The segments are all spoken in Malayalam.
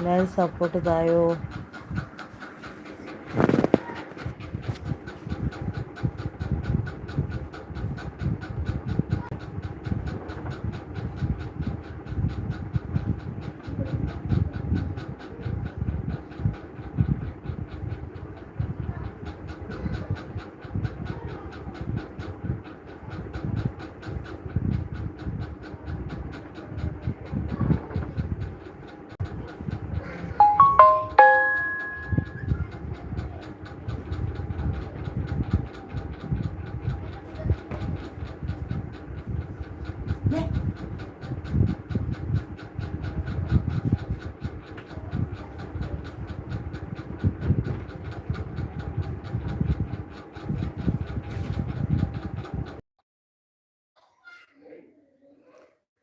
എല്ലാവരും സപ്പോർട്ട് തായോ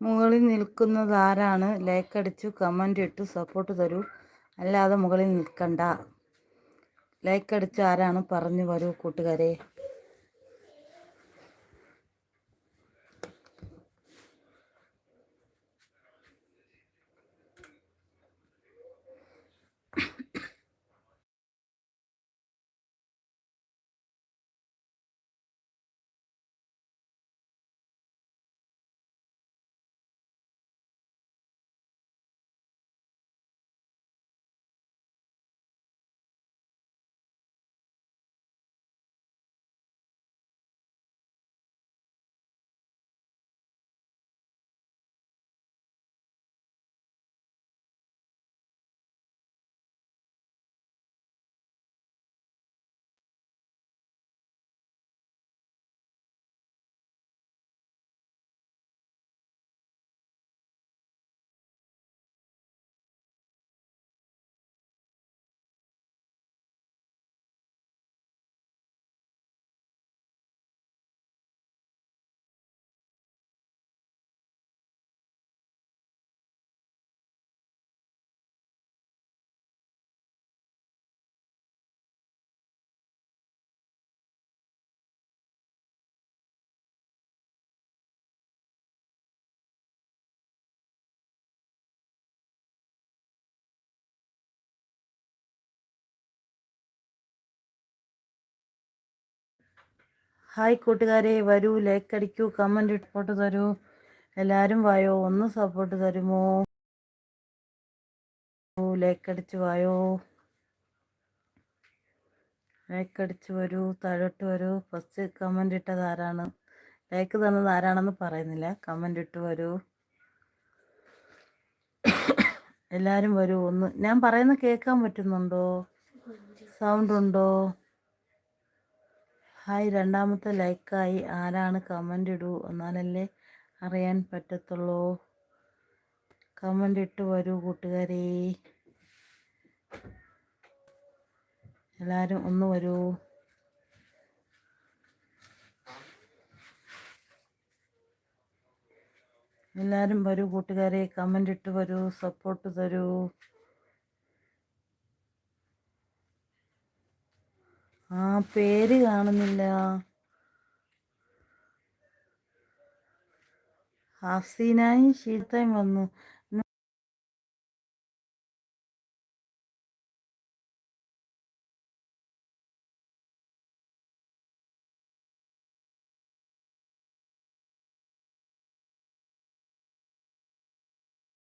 മുകളിൽ നിൽക്കുന്നത് ആരാണ് ലൈക്ക് അടിച്ചു കമന്റ് ഇട്ടു സപ്പോർട്ട് തരൂ. അല്ലാതെ മുകളിൽ നിൽക്കണ്ട. ലൈക്ക് അടിച്ച് ആരാണ്? പറഞ്ഞു വരൂ കൂട്ടുകാരെ. ഹായ് കൂട്ടുകാരെ വരൂ ലൈക്ക് അടിക്കൂ കമന്റ് ഇട്ടോട്ട് തരൂ. എല്ലാവരും വായോ? ഒന്ന് സപ്പോർട്ട് തരുമോ? ലൈക്ക് അടിച്ച് വായോ? ലൈക്ക് അടിച്ച് വരൂ താഴോട്ട് വരൂ. ഫസ്റ്റ് കമന്റ് ഇട്ടത് ആരാണ്? ലൈക്ക് തന്നത് ആരാണെന്ന് പറയുന്നില്ല. കമന്റ് ഇട്ട് വരൂ. എല്ലാവരും വരൂ. ഒന്ന് ഞാൻ പറയുന്ന കേൾക്കാൻ പറ്റുന്നുണ്ടോ? സൗണ്ട് ഉണ്ടോ? ഹായ് രണ്ടാമത്തെ ലൈക്കായി ആരാണ് കമന്റ് ഇടൂ? എന്നാലല്ലേ അറിയാൻ പറ്റത്തുള്ളൂ. കമന്റ് ഇട്ട് വരൂ കൂട്ടുകാരെ. എല്ലാവരും ഒന്ന് വരൂ. എല്ലാവരും വരൂ കൂട്ടുകാരെ കമന്റ് ഇട്ട് വരൂ സപ്പോർട്ട് തരൂ. ആ പേര് കാണുന്നില്ല. ഹസീനായും ഷീത്തയും വന്നു.